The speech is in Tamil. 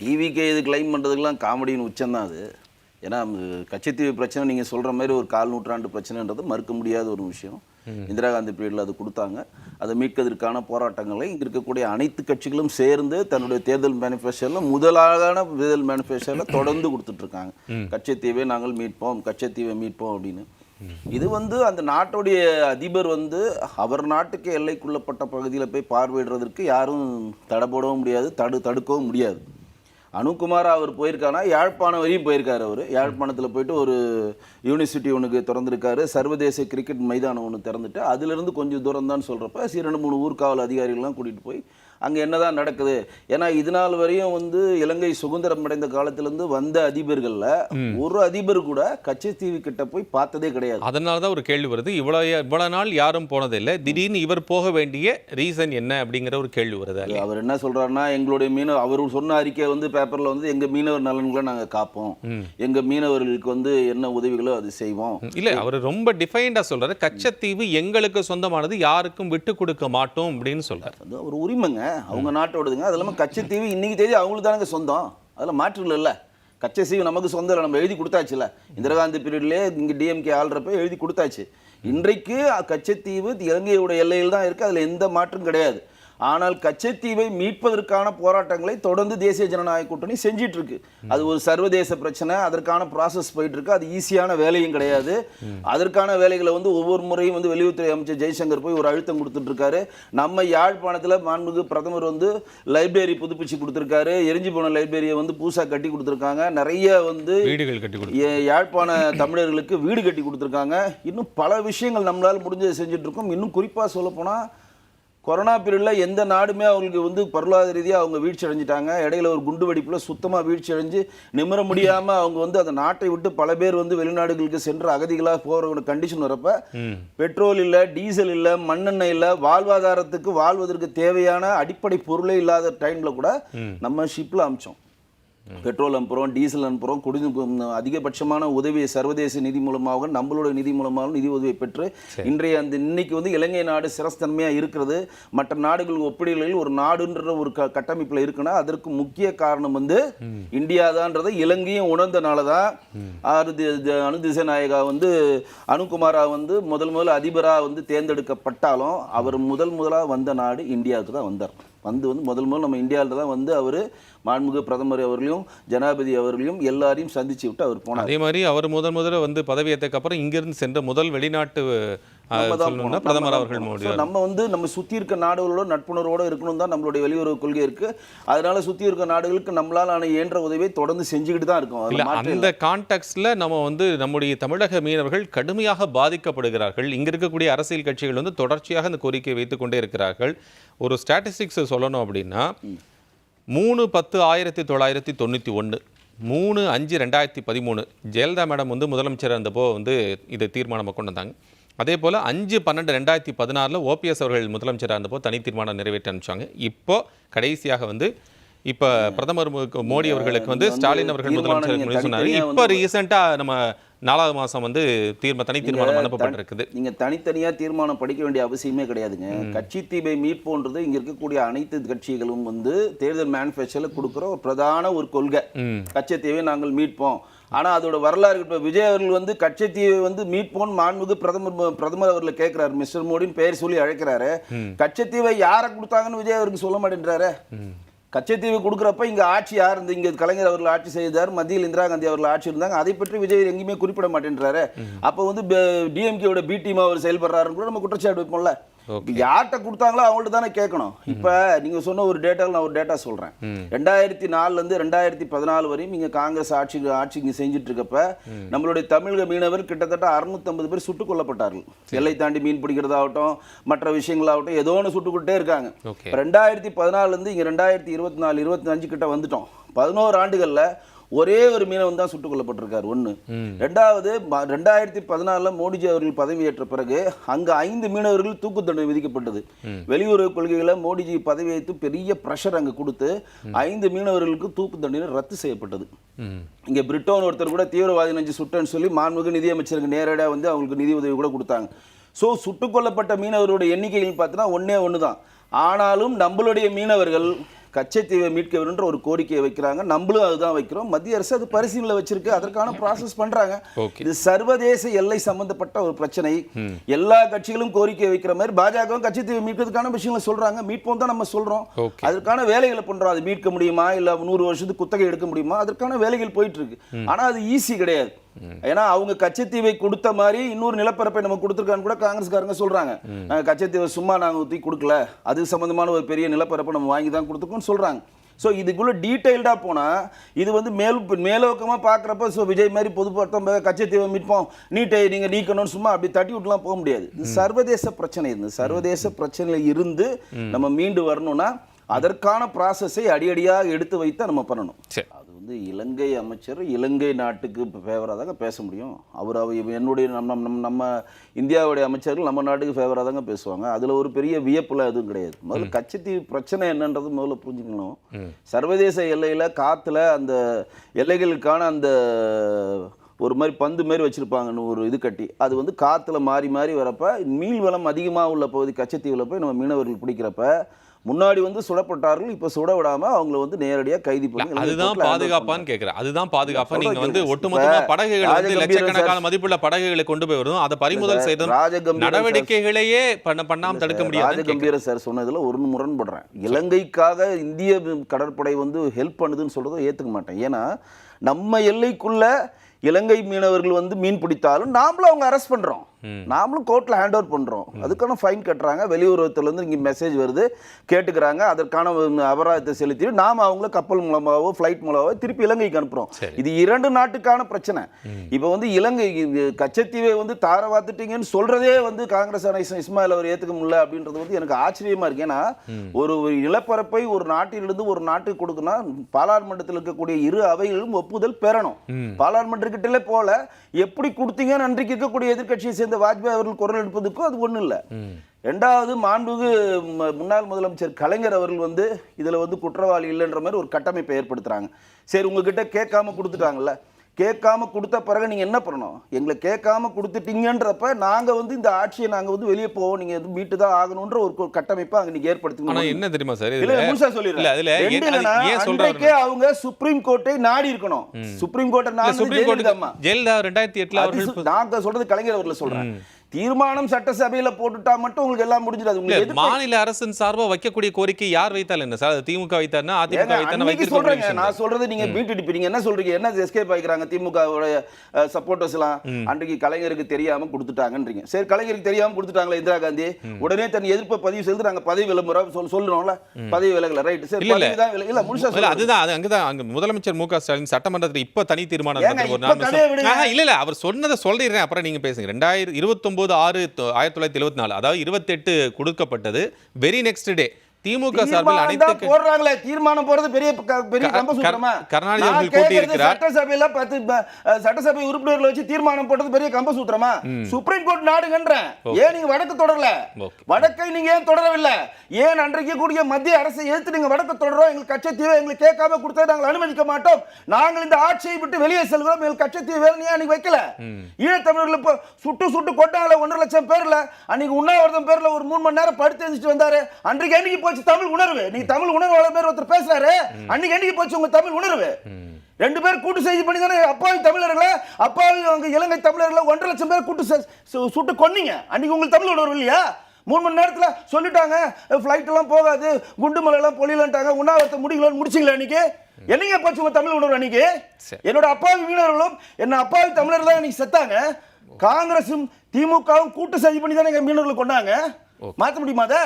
டிவிக்கே இது கிளைம் பண்ணுறதுக்கெல்லாம் காமெடியின் உச்சம்தான் அது. ஏன்னா கச்சத்தீவு பிரச்சனை நீங்கள் சொல்கிற மாதிரி ஒரு கால் நூற்றாண்டு பிரச்சனைன்றது மறுக்க முடியாத ஒரு விஷயம். இந்திரா காந்தி பீரியடில் அது கொடுத்தாங்க. அதை மீட்பதற்கான போராட்டங்களை இங்கே இருக்கக்கூடிய அனைத்து கட்சிகளும் சேர்ந்து தன்னுடைய தேர்தல் மேனிஃபெஸ்டோவில் முதலான தேர்தல் மேனிஃபெஸ்டோவில் தொடர்ந்து கொடுத்துட்ருக்காங்க. கச்சத்தீவை நாங்கள் மீட்போம் கச்சத்தீவை மீட்போம் அப்படின்னு. இது வந்து அந்த நாட்டுடைய அதிபர் வந்து அவர் நாட்டுக்கு எல்லைக்குள்ளப்பட்ட பகுதியில் போய் பார்வையிடுறதற்கு யாரும் தடை போடவும் முடியாது தடு தடுக்கவும் முடியாது. அனுகுமார் அவர் போயிருக்காருன்னா யாழ்ப்பாணம் வரையும் போயிருக்காரு அவர். யாழ்ப்பாணத்தில் போயிட்டு ஒரு யூனிவர்சிட்டி ஒன்று திறந்திருக்காரு. சர்வதேச கிரிக்கெட் மைதானம் ஒன்று திறந்துட்டு அதுலேருந்து கொஞ்சம் தூரம் தான் சொல்கிறப்ப சரி ரெண்டு மூணு ஊர்காவல் அதிகாரிகள்லாம் கூட்டிகிட்டு போய் அங்கே என்னதான் நடக்குது? ஏன்னா இது நாள் வரையும் வந்து இலங்கை சுதந்திரம் அடைந்த காலத்திலேருந்து வந்த அதிபர்களில் ஒரு அதிபர் கூட கச்சத்தீவு கிட்ட போய் பார்த்ததே கிடையாது. அதனால தான் ஒரு கேள்வி வருது. இவ்வளோ இவ்வளோ நாள் யாரும் போனதில்லை திடீர்னு இவர் போக வேண்டிய ரீசன் என்ன அப்படிங்கிற ஒரு கேள்வி வருது. அவர் என்ன சொல்றாருன்னா எங்களுடைய மீனவர் அவர் சொன்ன அறிக்கை வந்து பேப்பர்ல வந்து எங்க மீனவர் நலன்களை நாங்க காப்போம். எங்க மீனவர்களுக்கு வந்து என்ன உதவிகளோ அது செய்வோம். இல்ல அவர் ரொம்ப டிஃபைண்டா சொல்றாரு. கச்சத்தீவு எங்களுக்கு சொந்தமானது யாருக்கும் விட்டு கொடுக்க மாட்டோம் அப்படின்னு சொல்றாரு. அது ஒரு உரிமைங்க. அவங்க நாட்டோடதுங்க. அது இல்லாமல் கச்சத்தீவு இன்னைக்கு தேதி அவங்களுக்கு தானங்க சொந்தம். அதில் மாற்று இல்லைல்ல கச்சத்தீவு நமக்கு சொந்தம் இல்லை. நம்ம எழுதி கொடுத்தாச்சுல இந்திரா காந்தி பீரியட்லேயே இங்கே டிஎம்கே ஆள்றப்ப எழுதி கொடுத்தாச்சு. இன்றைக்கு கச்சத்தீவு இலங்கையோட எல்லையில் தான் இருக்குது அதில் எந்த மாற்றும் கிடையாது. ஆனால் கச்சத்தீவை மீட்பதற்கான போராட்டங்களை தொடர்ந்து தேசிய ஜனநாயக கூட்டணி செஞ்சிட்டு இருக்கு அது ஒரு சர்வதேச பிரச்சனை அதற்கான ப்ராசஸ் போயிட்டு இருக்கு அது ஈஸியான வேலையும் கிடையாது. அதற்கான வேலைகளை வந்து ஒவ்வொரு முறையும் வந்து வெளியுறவுத்துறை அமைச்சர் ஜெய்சங்கர் போய் ஒரு அழுத்தம் கொடுத்துட்டு இருக்காரு நம்ம யாழ்ப்பாணத்தில் மாண்புமிகு பிரதமர் வந்து லைப்ரரி புதுப்பிச்சு கொடுத்துருக்காரு. எரிஞ்சு போன லைப்ரரியை வந்து புதுசாக கட்டி கொடுத்துருக்காங்க. நிறைய வந்து வீடுகள் கட்டி யாழ்ப்பாண தமிழர்களுக்கு வீடு கட்டி கொடுத்துருக்காங்க. இன்னும் பல விஷயங்கள் நம்மளால் முடிஞ்சதை செஞ்சுட்டு இருக்கோம் இன்னும் குறிப்பாக சொல்லப்போனால் கொரோனா பீரியடில் எந்த நாடுமே அவங்களுக்கு வந்து பொருளாதார ரீதியாக அவங்க வீழ்ச்சி அடைஞ்சிட்டாங்க. இடையில ஒரு குண்டு வெடிப்பில் சுத்தமாக வீழ்ச்சி அடைஞ்சு நிமிர முடியாமல் அவங்க வந்து அந்த நாட்டை விட்டு பல பேர் வந்து வெளிநாடுகளுக்கு சென்று அகதிகளாக போகிற கண்டிஷன் வரப்ப பெட்ரோல் இல்லை டீசல் இல்லை மண்ணெண்ணெய் இல்லை வாழ்வாதாரத்துக்கு வாழ்வதற்கு தேவையான அடிப்படை பொருளே இல்லாத டைமில் கூட நம்ம ஷிப்பில் அமிச்சோம். பெட்ரோல் அனுப்புகிறோம் டீசல் அனுப்புகிறோம் குடி அதிகபட்சமான உதவியை சர்வதேச நிதி மூலமாக நம்மளோட நிதி மூலமாக நிதி உதவியை பெற்று இன்றைய அந்த இன்னைக்கு வந்து இலங்கை நாடு சிரஸ்தன்மையாக இருக்கிறது. மற்ற நாடுகள் ஒப்பிடுகையில் ஒரு நாடுன்ற ஒரு க கட்டமைப்பில் இருக்குன்னா அதற்கு முக்கிய காரணம் வந்து இந்தியா தான்றதை இலங்கையும் உணர்ந்தனால தான் அனு திசநாயகா வந்து அனுகுமாரா வந்து முதல் முதல்ல அதிபராக வந்து தேர்ந்தெடுக்கப்பட்டாலும் அவர் முதல் முதலாக வந்த நாடு இந்தியாவுக்கு தான் வந்தார். வந்து வந்து முதல் முதல் நம்ம இந்தியாவில் தான் வந்து அவர் மாண்புமிகு பிரதமர் அவர்களையும் ஜனாதிபதி அவர்களையும் எல்லாரையும் சந்திச்சு விட்டு அவர் போனார். அதே மாதிரி அவர் முதல் முதல்ல வந்து பதவியேற்றக்கு அப்புறம் இங்கிருந்து சென்ற முதல் வெளிநாட்டு சொல்லணும்னா. பிரதமர் அவர்கள். மோடி நம்ம வந்து நம்ம சுத்தி இருக்க நாடுகளோட நட்புணர்வோட இருக்கணும் தான் நம்மளுடைய வெளியுறவு கொள்கை இருக்கு. அதனால சுத்தி இருக்க நாடுகளுக்கு நம்மளால ஆன இயன்ற உதவியை தொடர்ந்து செஞ்சுக்கிட்டு தான் இருக்கோம். அந்த கான்டெக்ட்ல நம்ம வந்து நம்முடைய தமிழக மீனவர்கள் கடுமையாக பாதிக்கப்படுகிறார்கள். இங்க இருக்கக்கூடிய அரசியல் கட்சிகள் வந்து தொடர்ச்சியாக இந்த கோரிக்கையை வைத்துக் கொண்டே இருக்கிறார்கள். ஒரு ஸ்டாட்டிஸ்டிக்ஸ் சொல்லணும் அப்படின்னா மூணு பத்து ஆயிரத்தி தொள்ளாயிரத்தி தொண்ணூற்றி ஒன்று மூணு அஞ்சு ரெண்டாயிரத்தி பதிமூணு ஜெயலலிதா மேடம் வந்து முதலமைச்சர் இருந்தப்போ வந்து இதை தீர்மானமாக கொண்டு வந்தாங்க. அதே போல் அஞ்சு பன்னெண்டு ரெண்டாயிரத்தி பதினாறில் ஓபிஎஸ் அவர்கள் முதலமைச்சராக இருந்தப்போ தனி தீர்மானம் நிறைவேற்றி அனுப்பிச்சாங்க. இப்போ கடைசியாக வந்து இப்போ பிரதமர் மோடி அவர்களுக்கு வந்து ஸ்டாலின் அவர்கள் முதலமைச்சர் சொன்னார். இப்போ ரீசெண்டாக நம்ம நாலாவது மாதம் வந்து தீர்மா தனி தீர்மானம் அனுப்பப்பட்டிருக்குது நீங்க தனித்தனியா தீர்மானம் படிக்க வேண்டிய அவசியமே கிடையாதுங்க. கட்சி தீபை மீட்போன்றது இங்க இருக்கக்கூடிய அனைத்து கட்சிகளும் வந்து தேர்தல் மேனிஃபெஸ்டோல கொடுக்குற ஒரு பிரதான ஒரு கொள்கை. ம். கச்சத்தீவை நாங்கள் மீட்போம். ஆனா அதோட வரலாறு இப்போ விஜய் அவர்கள் வந்து கச்சத்தீவை வந்து மீட்போம் மாண்புமிகு பிரதமர் பிரதமர் அவர்களை கேட்கிறாரு. மிஸ்டர் மோடின்னு பெயர் சொல்லி அழைக்கிறாரு. கச்சத்தீவை யாரை கொடுத்தாங்கன்னு விஜய் அவருக்கு சொல்ல மாட்டேன்றாரு? கச்சத்தீவு கொடுக்குறப்ப இங்க ஆட்சி யார் இருந்து இங்க கலைஞர் அவர்கள் ஆட்சி செய்தார் மத்தியில் இந்திரா காந்தி அவர்கள் ஆட்சி இருந்தாங்க. அதை பற்றி விஜய் எங்கேயுமே குறிப்பிட மாட்டேன்றாரு. அப்போ வந்து டிஎம்கேவோட பி டீம் அவர் செயல்படுறாருன்னு கூட நம்ம குற்றச்சாட்டு வைப்போம்ல. யார்கிட்ட கொடுத்தாங்களோ அவங்கள்ட்ட தானே கேட்கணும். இப்ப நீங்க சொன்ன ஒரு டேட்டாவில் நான் ஒரு டேட்டா சொல்றேன். ரெண்டாயிரத்தி நாலுல இருந்து ரெண்டாயிரத்தி பதினாலு வரையும் இங்க காங்கிரஸ் ஆட்சி ஆட்சி இங்க செஞ்சுட்டு இருக்கப்ப நம்மளுடைய தமிழக மீனவர் கிட்டத்தட்ட 650 பேர் சுட்டுக் கொல்லப்பட்டார்கள். எல்லை தாண்டி மீன் பிடிக்கிறதாகட்டும் மற்ற விஷயங்களாகட்டும் ஏதோ ஒன்று சுட்டுக்கிட்டே இருக்காங்க. ரெண்டாயிரத்தி பதினாலுல இருந்து இங்க ரெண்டாயிரத்தி இருபத்தி நாலு இருபத்தி அஞ்சு கிட்ட வந்துட்டோம். பதினோரு ஆண்டுகள்ல ஒரே ஒரு மீனவன் தான் சுட்டுக் கொல்லப்பட்டிருக்காரு. ஒண்ணு. ரெண்டாவது ரெண்டாயிரத்தி பதினாலுல மோடிஜி அவர்கள் பதவியேற்ற பிறகு அங்க ஐந்து மீனவர்கள் தூக்கு தண்டனை விதிக்கப்பட்டது. வெளியுறவு கொள்கைகளை மோடிஜி பதவியேற்று பெரிய ப்ரெஷர் அங்க கொடுத்து ஐந்து மீனவர்களுக்கு தூக்கு தண்டனை ரத்து செய்யப்பட்டது. இங்க பிரிட்டோன் ஒருத்தர் கூட தீவிரவாதி நெஞ்சு சுட்டேன்னு சொல்லி மாண்புமிகு நிதியமைச்சருக்கு நேரடியாக வந்து அவங்களுக்கு நிதி உதவி கூட கொடுத்தாங்க. ஸோ சுட்டுக் கொல்லப்பட்ட மீனவர்களுடைய எண்ணிக்கைகள் பார்த்தீங்கன்னா ஒண்ணே ஒன்று தான் ஆனாலும் நம்மளுடைய மீனவர்கள் கச்சத்தீவை மீட்க வேணுன்ற ஒரு கோரிக்கையை வைக்கிறாங்க. நம்மளும் அதுதான் வைக்கிறோம். மத்திய அரசு அது பரிசீலனை வச்சிருக்கு. அதற்கான ப்ராசஸ் பண்றாங்க. இது சர்வதேச எல்லை சம்பந்தப்பட்ட ஒரு பிரச்சனை. எல்லா கட்சிகளும் கோரிக்கை வைக்கிற மாதிரி பாஜகவும் கச்சத்தீவை மீட்கிறதுக்கான விஷயங்களை சொல்றாங்க. மீட்போம் தான் நம்ம சொல்றோம். அதற்கான வேலைகளை பண்றோம். அது மீட்க முடியுமா? இல்ல நூறு வருஷத்துக்கு குத்தகை எடுக்க முடியுமா? அதற்கான வேலைகள் போயிட்டு இருக்கு ஆனா அது ஈஸி கிடையாது. ஏன்னா அவங்க கச்சத்தீவை கொடுத்த மாதிரி இன்னொரு நிலப்பரப்பை நம்ம கொடுத்துருக்கான்னு கூட காங்கிரஸ்காரங்க சொல்றாங்க. நாங்க கச்சத்தீவை சும்மா நாங்க ஊத்தி கொடுக்கல. அது சம்பந்தமான ஒரு பெரிய நிலப்பரப்பை நம்ம வாங்கி தான் கொடுத்துருக்கோம்னு சொல்றாங்க. ஸோ இதுக்குள்ள டீட்டெயில்டாக போனால் இது வந்து மேல் மேலோக்கமாக பார்க்குறப்ப ஸோ விஜய் மாதிரி பொதுப்பட்டம் கச்சத்தீவை மீட்போம் நீட்டை நீங்கள் நீக்கணும்னு சும்மா அப்படி தட்டி விட்டுலாம் போக முடியாது. சர்வதேச பிரச்சனை. இது சர்வதேச பிரச்சனையில் இருந்து நம்ம மீண்டு வரணும்னா அதற்கான ப்ராசஸை அடியடியாக எடுத்து வைத்தா நம்ம பண்ணணும். வந்து இலங்கை அமைச்சர் இலங்கை நாட்டுக்கு ஃபேவராக தாங்க பேச முடியும். அவர் அவ என்னுடைய நம்ம நம்ம நம்ம இந்தியாவுடைய அமைச்சர்கள் நம்ம நாட்டுக்கு ஃபேவராக தாங்க பேசுவாங்க. அதில் ஒரு பெரிய வியப்புலாம் எதுவும் கிடையாது. முதல்ல கச்சத்தீவு பிரச்சனை என்னன்றது முதல்ல புரிஞ்சுக்கணும். சர்வதேச எல்லையில் காற்றுல அந்த எல்லைகளுக்கான அந்த ஒரு மாதிரி பந்து மாதிரி வச்சுருப்பாங்கன்னு ஒரு இது கட்டி அது வந்து காற்றுல மாறி மாறி வரப்ப மீன் வளம் அதிகமாக உள்ள பகுதி கச்சத்தீவில் போய் நம்ம மீனவர்கள் பிடிக்கிறப்ப முன்னாடி வந்து சுடப்பட்டார்கள் இப்போ சுட விடாம அவங்கள வந்து நேரடியாக கைது பண்ணி அதுதான் பாதுகாப்பான்னு கேக்குறேன். அதுதான் பாதுகாப்பா. நீங்க வந்து. ஒட்டுமொத்தமா இப்ப படகுகள் வந்து லட்சக்கணக்கான மதிப்புள்ள படகுகளை கொண்டு போய் வருதும் அதை பறிமுதல் சார் நடவடிக்கைகளையே பண்ண பண்ணாம தடுக்க முடியாது ராஜகம்பீர சார் சொன்னதுல ஒரு முரண்படுறேன். இலங்கைக்காக இந்திய கடற்படை வந்து ஹெல்ப் பண்ணுதுன்னு சொல்றதை ஏத்துக்க மாட்டேன். ஏன்னா நம்ம எல்லைக்குள்ள இலங்கை மீனவர்கள் வந்து மீன் பிடித்தாலும் நாமளும் அவங்க அரெஸ்ட் பண்ணுறோம் நாமளும் கோர்ட்ல ஹேண்ட் ஓவர் பண்றோம். அதுக்கான ஃபைன் கட்டுறாங்க. வெளியுறவுத்துல இருந்து இங்க மெசேஜ் வருது. கேட்டுக்கிறாங்க. அதற்கான அபராதத்தை செலுத்தி நாம அவங்கள கப்பல் மூலமாவோ ஃப்ளைட் மூலமாவோ திருப்பி இலங்கைக்கு அனுப்புறோம். சரி. இது இரண்டு நாட்டுக்கான பிரச்சனை. இப்போ வந்து இலங்கை கச்சத்தீவை வந்து தார வாத்துட்டீங்கன்னு சொல்றதே வந்து காங்கிரஸ் இஸ்மாயில் அவர் ஏத்துக்க முடியல அப்படின்றது வந்து எனக்கு ஆச்சரியமா இருக்கு. ஏன்னா ஒரு ஒரு நிலப்பரப்பை ஒரு நாட்டிலிருந்து ஒரு நாட்டுக்கு கொடுக்கணும் பாராளுமன்றத்தில் இருக்கக்கூடிய இரு அவைகளும் ஒப்புதல் பெறணும். பாராளுமன்றக்கிட்டே போல எப்படி கொடுத்தீங்கன்னு அன்றைக்கு இருக்கக்கூடிய எதிர்க்கட்சியை சேர்ந்த வாஜ்பாய் அவர்கள் குரல் எடுப்பதுக்கும் அது ஒண்ணும் இல்லை. ரெண்டாவது மாண்புகு முன்னாள் முதலமைச்சர் கலைஞர் அவர்கள் வந்து இதுல வந்து குற்றவாளி இல்லைன்ற மாதிரி ஒரு கட்டமைப்பை ஏற்படுத்துறாங்க. சரி உங்ககிட்ட கேட்காம கொடுத்துட்டாங்கல்ல. கேட்காம கொடுத்த பிறகு நீங்க என்ன பண்ணணும்? எங்களை கேட்காம கொடுத்துட்டீங்கன்றப்ப நாங்க வந்து இந்த ஆட்சியை நாங்க வந்து வெளியே போவோம். நீங்க வந்து மீட்டு தான் ஆகணும்ன்ற ஒரு கட்டமைப்பை அங்க நீங்க ஆனா ஏற்படுத்தணும் என்ன தெரியுமா சார்? இல்ல இதுல முழுசா இல்ல சொல்லிடுறேன் அவங்க சுப்ரீம் கோர்ட்டை நாடி இருக்கணும். சுப்ரீம் கோர்ட்டை நாடி ஜெயலலிதா ரெண்டாயிரத்தி எட்டுல அது அவர்கள் சு- நாங்க சொல்றது கலைஞர் அவர்ல சொல்றேன். தீர்மானம் சட்டசபையில போட்டுட்டா மட்டும் உங்களுக்கு எல்லாம் முடிஞ்சிடாது. உங்களுக்கு மாநில அரசின் சார்பா வைக்கக்கூடிய கோரிக்கை யார் வைத்தால் என்ன? சார் திமுக வைத்தார்னா அதிமுக வைத்திருக்க சொல்றேங்க நான் சொல்றது நீங்க மீட்டு நீங்க என்ன சொல்றீங்க? என்ன எஸ்கேப் ஆயிக்கிறாங்க திமுக சப்போர்ட்டர்ஸ் எல்லாம்? அன்றைக்கு கலைஞருக்கு தெரியாம கொடுத்துட்டாங்கன்றீங்க. சரி கலைஞருக்கு தெரியாம கொடுத்துட்டாங்களா இந்திரா காந்தி உடனே தன் எதிர்ப்பை பதிவு செய்து நாங்க பதவி விளம்பரம் சொல் சொல்லணும்ல? பதவி விலகல ரைட் சரி இல்ல, முழுசா அதுதான் அது அங்கதான் அங்க முதலமைச்சர் மு க ஸ்டாலின் சட்டமன்றத்துல இப்ப தனி தீர்மானம் இல்ல இல்ல அவர் சொன்னதை சொல்லிடுறேன். அப்புறம் நீங்க பேசுங்க. ரெண்டாயிரம் ஒம்பது ஆறு ஆயிரத்தி தொள்ளாயிரத்தி எழுபத்தி நாலு அதாவது இருபத்தெட்டு கொடுக்கப்பட்டது. வெரி நெக்ஸ்ட் டே திமுக சார்பில் அனைத்து போடுறாங்களே. தீர்மானம் போறது பெரிய பெரிய கம்ப சூத்திரமா? கருணாநிதி அவர்கள் கேட்கறது கூட்டியிருக்கிறார். சட்டசபையில பத்து சட்டசபை உறுப்பினர்களை வச்சு தீர்மானம் போட்டது பெரிய கம்ப சூத்திரமா? சுப்ரீம் கோர்ட் நாடுங்கன்றேன். ஏன் நீங்க வடக்கு தொடரல. வடக்கை நீங்க ஏன் தொடரவில்லை? ஏன் அன்றைக்கு கூடிய மத்திய அரசை எதிர்த்து நீங்க வடக்கு தொடரோம் எங்களுக்கு கச்சத்தீவை எங்களுக்கு கேட்காம கொடுத்தா நாங்கள் அனுமதிக்க மாட்டோம். நாங்கள் இந்த ஆட்சியை விட்டு வெளியே செல்கிறோம். எங்களுக்கு வேலை ஏன் அன்னைக்கு வைக்கல. ஈழத்தமிழர்கள் இப்போ சுட்டு சுட்டு கொட்டாங்களே ஒன்றரை லட்சம் பேர்ல அன்னைக்கு உண்ணாவிரதம் பேர்ல ஒரு மூணு மணி நேரம் படுத்து எழுந்துட்டு வந்தாரு. அன்றைக்கு என்னைக்கு போச்சு தமிழ் உணர்வு. நீங்க தமிழ் உணர்வு பேர் ஒருத்தர் பேசுறாரு அன்னைக்கு என்னைக்கு போச்சு உங்க தமிழ் உணர்வு? ரெண்டு பேர் கூட்டு செய்தி பண்ணி தானே அப்பாவி தமிழர்களை? அப்பாவி அவங்க இலங்கை தமிழர்களை ஒன்றரை லட்சம் பேர் கூட்டு சுட்டு கொன்னீங்க. அன்னைக்கு உங்களுக்கு தமிழ் உணர்வு இல்லையா? மூணு மணி நேரத்துல சொல்லிட்டாங்க ஃப்ளைட் எல்லாம் போகாது குண்டு மலை எல்லாம் பொழியலன்ட்டாங்க உண்ணாவிரத்தை முடிக்கலன்னு முடிச்சிங்களா அன்னைக்கு? என்னங்க போச்சு உங்க தமிழ் உணர்வு அன்னைக்கு. என்னோட அப்பாவி மீனவர்களும் என்ன அப்பாவி தமிழர்கள் தான் இன்னைக்கு செத்தாங்க. காங்கிரஸும் திமுகவும் கூட்டு செய்தி பண்ணி தானே எங்க மீனவர்களை கொண்டாங்க மாத்த முடியுமா அதை?